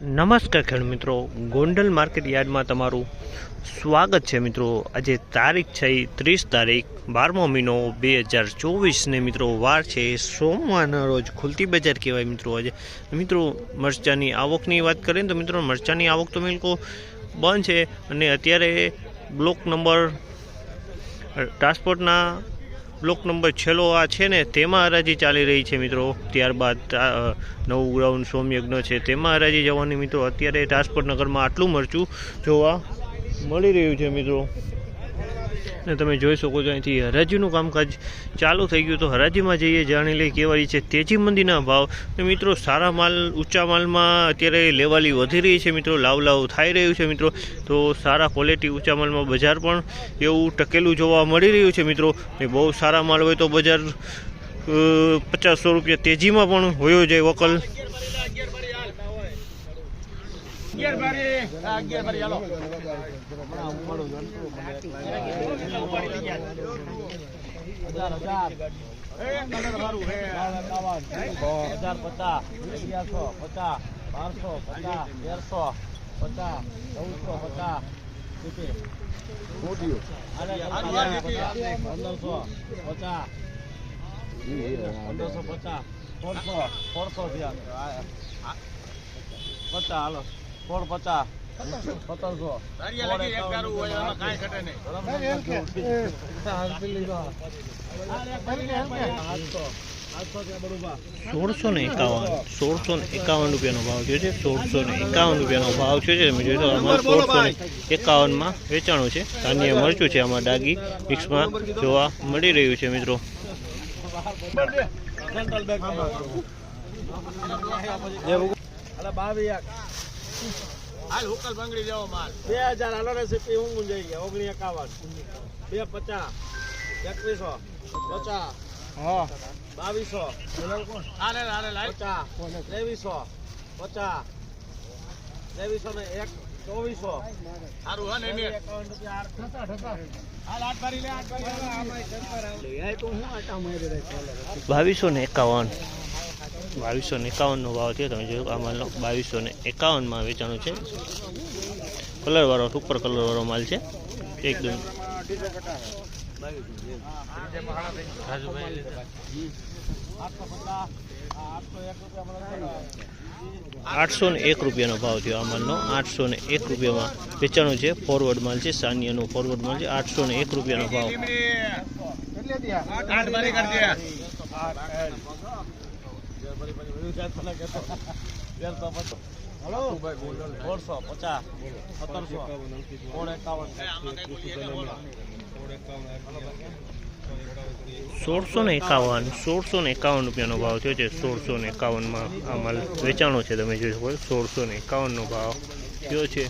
નમસ્કાર ખેડૂત મિત્રો. ગોંડલ માર્કેટ યાર્ડમાં તમારું સ્વાગત છે મિત્રો. આજે તારીખ છે ત્રીસ તારીખ, બારમો મહિનો બે હજાર ચોવીસને મિત્રો વાર છે સોમવારના રોજ ખુલતી બજાર કહેવાય મિત્રો આજે. મિત્રો, મરચાની આવકની વાત કરીએ તો મિત્રો મરચાની આવક તો મિલકો બંધ છે અને અત્યારે બ્લોક નંબર ટ્રાન્સપોર્ટના બ્લોક નંબર છેલ્લો આ છે ને, તેમાં હરાજી ચાલી રહી છે મિત્રો. ત્યારબાદ નવું ગ્રાઉન્ડ સોમયજ્ઞ છે. તેમાં હરાજી જવાની મિત્રો અત્યારે રાજકોટ નગરમાં આટલું મરચું જોવા મળી રહ્યું છે મિત્રો. ને તમે જોઈ શકો છો અહીંથી હરાજીનું કામકાજ ચાલુ થઈ ગયું. તો હરાજીમાં જઈએ, જાણી લઈએ કેવાળી છે તેજી મંદીના ભાવ. ને મિત્રો, સારા માલ, ઊંચા માલમાં અત્યારે લેવાલી વધી રહી છે મિત્રો. લાવ લાવ થઈ રહ્યું છે મિત્રો. તો સારા ક્વોલિટી ઊંચા માલમાં બજાર પણ એવું ટકેલું જોવા મળી રહ્યું છે મિત્રો. ને બહુ સારા માલ હોય તો બજાર પચાસસો રૂપિયા તેજીમાં પણ હોયો જાય વકલ. હજાર પચાસ અગિયારસો પચાસ બારસો પચાસ તેરસો પચાસ ચૌદસો પચાસ પંદરસો પચાસ પંદરસો પચાસ સોળસો થયા પચાસ હાલો સોળ પચાસ સત્તરસો સોળસો ને એકાવન. સોળસો ને એકાવન રૂપિયાનો ભાવ થયો છે. સોળસો ને એકાવન રૂપિયાનો ભાવ થયો છે. તમે જોઈ શકો આમાં સોળસો ને એકાવનમાં વેચાણું છે. ધાન્ય મરચું છે આમાં ડાગી મિક્સમાં જોવા મળી રહ્યું છે મિત્રો. સેન્ટ્રલ બાવી હાલ હુકલ બંગડી દેવો માલ. બે હજાર હાલો રેસીપી હું મુંજાઈ ગયા ઓગણી એકાવન. બે પચાસ એકવીસો પચાસ બાવીસો પચાસ ત્રેવીસો પચાસ ત્રેવીસો ને એક ચોવીસો. સારું ને હાલ હું આટા મારી રહી બાવીસો ને એકાવન. બાવીસો ને એકાવનનો ભાવ થયો તમે જોયું આ માલનો બાવીસો ને એકાવનમાં વેચાણું છે. કલરવાળો સુપર કલરવાળો માલ છે. એકદમ. આઠસો ને એક રૂપિયાનો ભાવ થયો આ માલનો. આઠસો ને એક રૂપિયામાં વેચાણું છે. ફોરવર્ડ માલ છે, સાનિયાનું ફોરવર્ડ માલ છે. આઠસો ને એક રૂપિયાનો ભાવ સોળસો પચાસ સત્તરસો સોળ એકાવન સોળસો ને એકાવન સોળસો ને એકાવન રૂપિયાનો ભાવ થયો છે સોળસો ને એકાવનમાં આ માલ વેચાણો છે તમે જોઈ શકો. સોળસો ને એકાવનનો ભાવ થયો છે